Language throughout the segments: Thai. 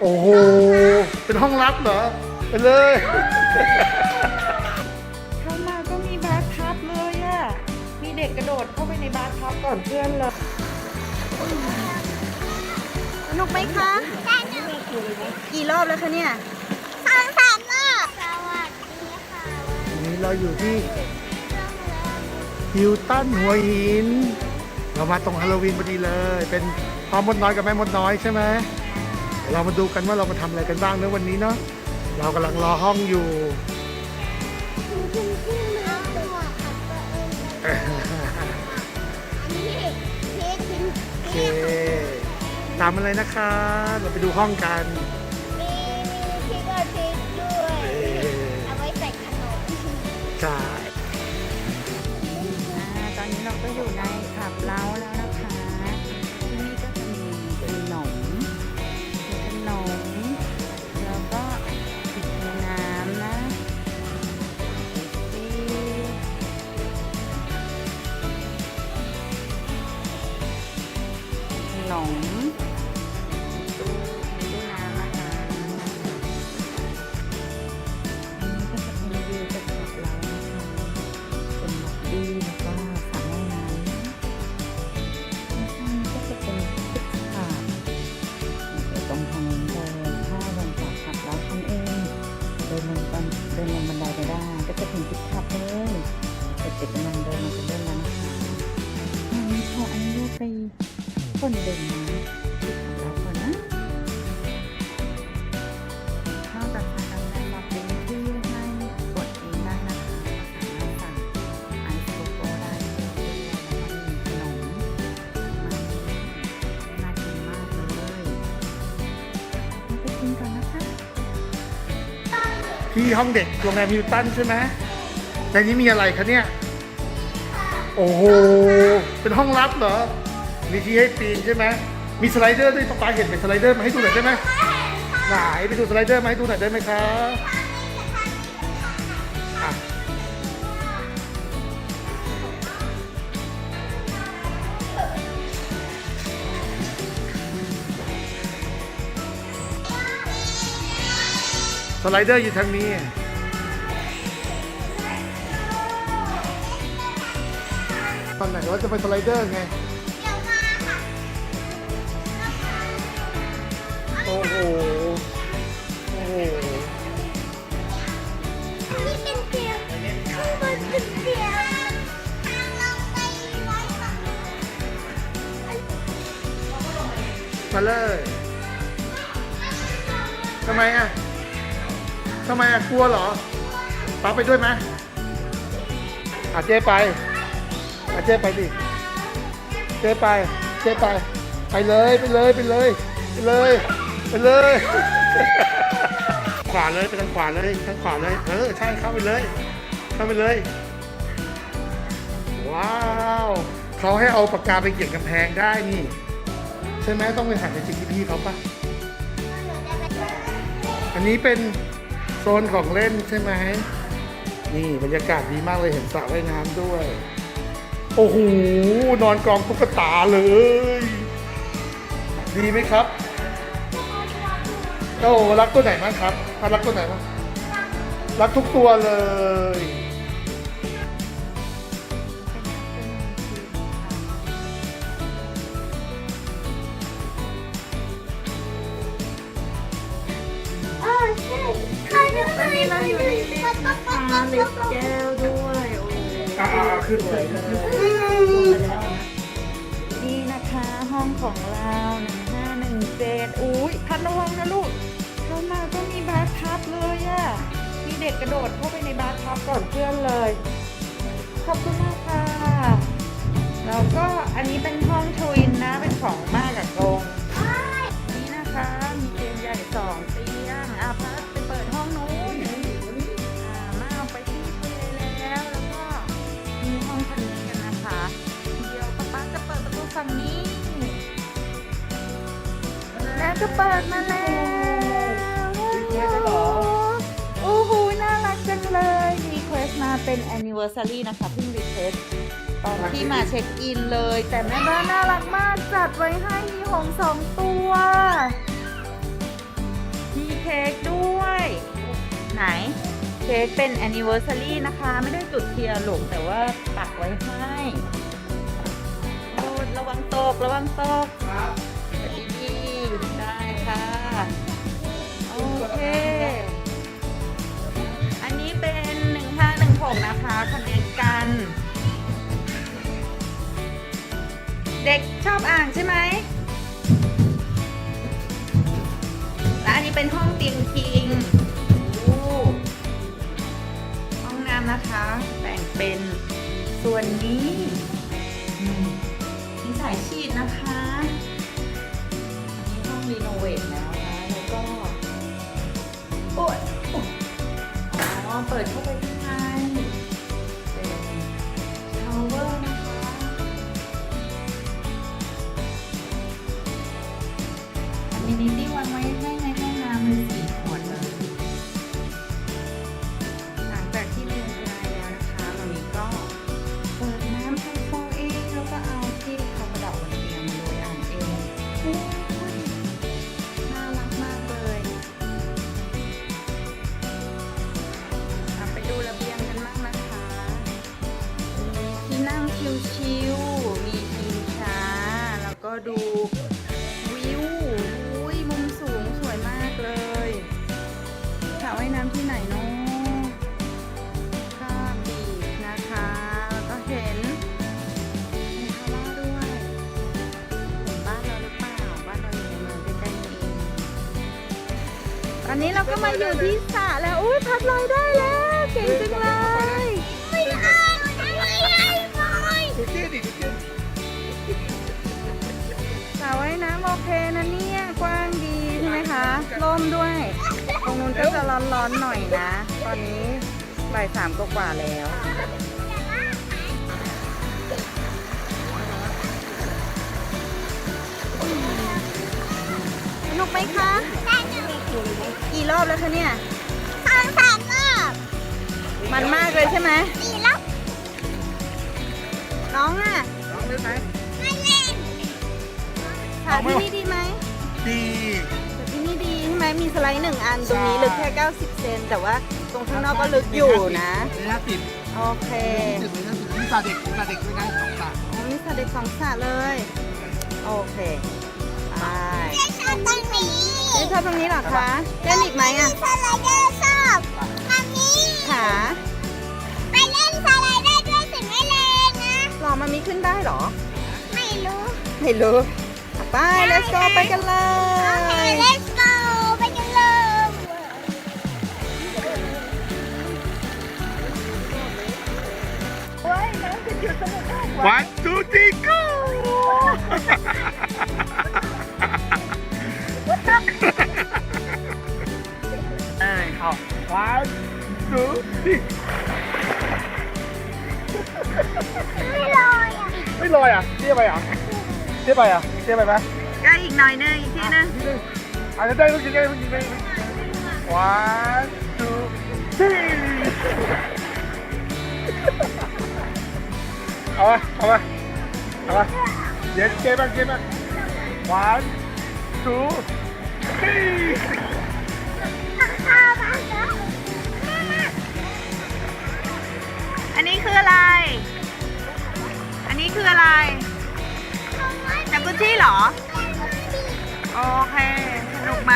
โอ้โห เป็นห้องลับเหรอ ไปเลย เข้ามาก็มีบาร์ทับเลยอะมีเด็กกระโดดเข้าไปในบาร์ทับก่อนเพื่อนเลย สนุกไหมคะ กี่รอบแล้วคะเนี่ยสองสามรอบสวัสดีค่ะวันนี้เราอยู่ที่ฮิวตันหัวหิน เรามาตรงฮาโลวีนพอดีเลย เป็นพ่อมดน้อยกับแม่มดน้อยใช่ไหมเดี๋ยวเรามาดูกันว่าเรามาทำอะไรกันบ้างเนอะวันนี้เนาะเรากำลังรอห้องอยู่ คุณคุณที่มือตัวค่ะตัวเองอันนี้เค้กชิ้นโอเคตามอะไรนะคะ เราไปดูห้องกัน นม คนเดินน้ำที่ขับเราก่อนนะนอกจากทางการแนะนำเป็นที่ให้กดเองได้นะคะก็สามารถสั่งไอซ์โกโก้ได้ด้วยแล้วก็มีขนมมันน่ากินมากเลยมาไปกินก่อนนะคะที่ห้องเด็กโรงแรมฮิวตันใช่ไหมในนี้มีอะไรคะเนี่ย โอ้โห เป็นห้องลับเหรอ มีที่ให้ปีนใช่ไหมมีสไลเดอร์ด้วยป๊าป๊าเห็นเป็นสไลเดอร์มาให้ดูหน่อยได้ไหมไหนไปดูสไลเดอร์มาให้ดูหน่อยได้ไหมคะอะสไลเดอร์อยู่ทางนี้ตอนไหนว่าจะไปสไลเดอร์ไง กลัวเหรอป๊าไปด้วยไหมอะเจ๊ไปอะเจ๊ไปดิเจ๊ไปเจ๊ไป ไปเลยไปเลยไปเลยไปเลยไปเลยขวาเลยไปทางขวาเลยทางขวาเลยเออใช่เข้าไปเลย เข้าไปเลย ว้าวเขาให้เอาปากกาไปเขียนกำแพงได้นี่ ใช่ไหมต้องไปหาในจิพี่เขาปะอันนี้เป็น โซนของเล่นใช่ไหมนี่บรรยากาศดีมากเลยเห็นสระว่ายน้ำด้วย โอ้โห นอนกองตุ๊กตาเลย ดีไหมครับโอ้รักตัวไหนบ้างครับรักตัวไหนบ้างรักทุกตัวเลย จะไปเราอยู่ในลิฟต์นะคะลิฟต์แก้วด้วยโอ้อ่าขึ้นเลยนี่นะคะห้องของเราหนึ่งห้าหนึ่งเจ็ดอุ้ยพัดระวังนะลูกเข้ามาก็มีบาร์ทับเลยอะมีเด็กกระโดดเข้าไปในบาร์ทับก่อนเพื่อนเลย ขอบคุณมากค่ะแล้วก็อันนี้เป็นห้องทวินนะเป็นของมากกับก ก็เปิดมาแล้วโอ้โหน่ารักจังเลยรีเควสมาเป็น anniversary นะคะเพิ่งรีเควสตอนที่มาเช็คอินเลย แต่แม่บ้านน่ารักมากจัดไว้ให้มีหงส์สองตัว มีเค้กด้วย ไหน เค้กเป็น anniversary นะคะ ไม่ได้จุดเทียนหลงแต่ว่าปักไว้ให้ระวังตกระวังตกครับ เค อันนี้เป็น 1516 นะคะคะแนนกัน เด็กชอบอ่านใช่ไหม และอันนี้เป็นห้องเตียงคิงห้องน้ำนะคะ แบ่งเป็นส่วนนี้มมีสายฉีดนะคะ อันนี้ห้องรีโนเวทแล้วนะ แล้วก็ โอ้ยโอ้ยอ๋อ เปิดเข้าไป น้ำที่ไหนเนาะข้ามบีชนะคะแล้วก็เห็นมีฮาร่าด้วยเห็นบ้านเราหรือเปล่าบ้านเราอยู่ในเมืองใกล้ๆนี้เองตอนนี้เราก็มาอยู่ที่สระแล้วอุ้ยพัดลอยได้แล้วเก่งจังเลยไม่ได้ไม่ได้บอยดูเจ๊ดิดูเจ๊สระว่ายน้ำโอเคนะเนี่ยกว้างดีใช่ไหมคะร่มด้วย นู้นก็จะร้อนๆหน่อยนะ ตอนนี้บ่ายสามกว่าๆแล้ว สนุกไหมคะได้หนึ่งกี่รอบแล้วคะเนี่ยสองสามรอบมันมากเลยใช่ไหมสี่รอบน้องอะลองเล่นไหมไม่เล่นค่ะที่นี่ดีไหมดีแต่ที่นี่ดีใช่ ไหมมีสไลด์หนึ่งอันตรงนี้ลึกแค่ 90 เซนแต่ว่าตรงข้างนอกก็ลึกอยู่นะระยะติดโอเคติดเลยนะมีสาเด็กมีสาเด็กด้วยนะสองสาอ๋อมีสระเด็กสองสระเลย โอเคไปไม่ชอบตรงนี้เล่นชอบตรงนี้เหรอคะเล่นอีกไหมอะสไลเดอร์ชอบทางนี้ขาไปเล่นสไลเดอร์ด้วยสิไม่แรงนะ หรอมันมีขึ้นได้เหรอ ไม่รู้ ไม่รู้ไป let's go ไปกันเลโอเคย let's วันทูทีโก้เอ้ยเอาวันทูทีไม่ลอยอะไม่ลอยอะเทียบไปอะเทียบไปอะเทียบไปไหมก็อีกหน่อยนึงอีกทีนึงนิดนึงอาจจะได้ลูกยิงได้ลูกยิงได้ one two three เอาวะเอาวะเอาวะเดี๋ยวเกมบ้างเกมบ้าง one two three ข้าวมาแล้วอันนี้คืออะไร อันนี้คืออะไรจักรุชี่เหรอ โอเค สนุกไหม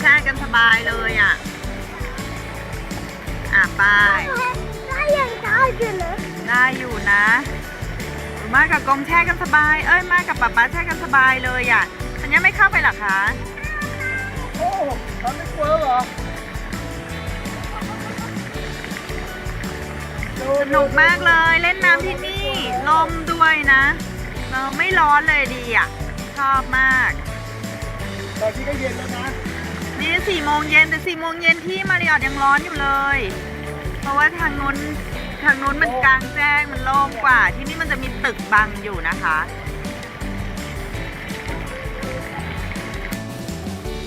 ใช่กันสบายเลยอะ ไป ได้ยังได้อยู่เลยได้อยู่นะมากับกรมแช่กันสบาย เอ้ยมากับป๊าป๊าแช่กันสบายเลยอะทันยังไม่เข้าไปเหรอคะโอ้ทำไม่กลัวแล้วเหรอสนุกมากเลยเล่นน้ำที่นี่ ลมด้วยนะเราไม่ร้อนเลยดีอะ ชอบมาก ตอนนี้ก็เย็นแล้วนะ นี่สี่โมงเย็นแต่สี่โมงเย็นที่มาริออทยังร้อนอยู่เลย เพราะว่าทางนู้นทางนู้นมันกลางแจ้งมันโล่งกว่า ที่นี่มันจะมีตึกบังอยู่นะคะ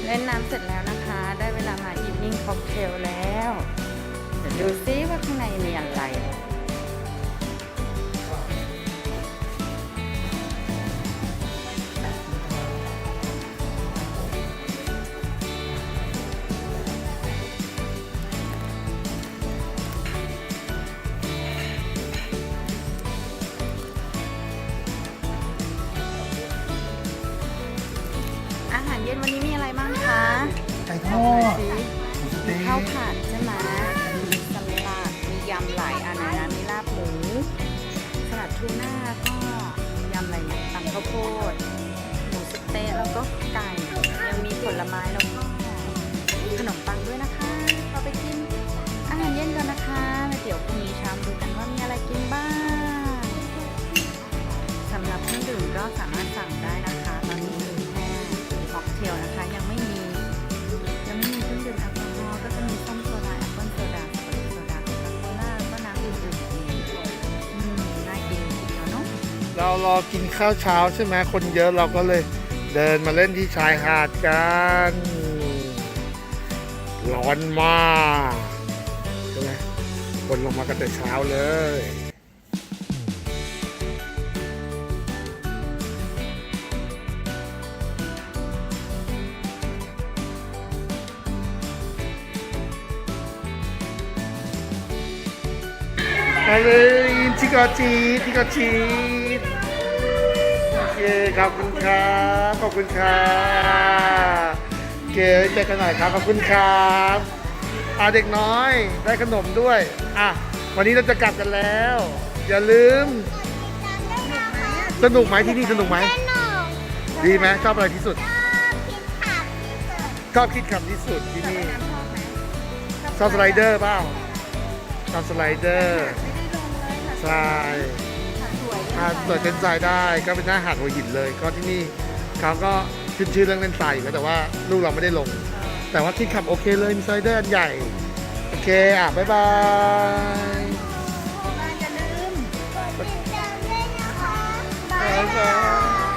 เล่นน้ำเสร็จแล้วนะคะ ได้เวลามาอีฟนิ่งค็อกเทลแล้ว เดี๋ยวดูซิว่าข้างในมีอะไร ไก่ทอดสิหมูสมีเต๊ข้าวผัดใช่ไหมมีสลัด มียำหลายอันนะมีลาบหมูสลัดทูน่าก็ยำอะไรเนี่ยตำข้าวโพด หมูสเต๊ะแล้วก็ไก่ ยังมีผลไม้แล้วก็ขนมปังด้วยนะคะเราไปกินอาหารเย็นกันนะคะแล้วเดี๋ยวพรุ่งนี้เช้ามาดูกันว่ามีอะไรกินบ้างสำหรับเครื่องดื่มก็สามารถ รอกินข้าวเช้าใช่ไหมคนเยอะเราก็เลยเดินมาเล่นที่ชายหาดกันร้อนมากใช่ไหมคนลงมากันแต่เช้าเลยมาเลยทิกอจีทิกอจี เคขอบคุณครับขอบคุณครับเก๋เจอกันหน่อยครับขอบคุณครับอ่าเด็กน้อยได้ขนมด้วยอะวันนี้เราจะกลับกันแล้ว อย่าลืม สนุกไหมที่นี่สนุกไหมสนุกดีไหมชอบอะไรที่สุดชอบคิดขับที่สุดชอบคิดคำที่สุดที่นี่ชอบสไลเดอร์เปล่าชอบสไลเดอร์ใช่ หาดสวยเป็นทรายได้ก็เป็นหน้าหาดหัวหินเลย ก็ที่นี่เขาก็ขึ้นชื่อเรื่องเล่นทรายอยู่แล้วแต่ว่าลูกเราไม่ได้ลง แต่ว่าคิดขับโอเคเลยมีสไลเดอร์อันใหญ่ โอเคอะบ๊ายบายติดตามด้วยนะคะบ๊ายบาย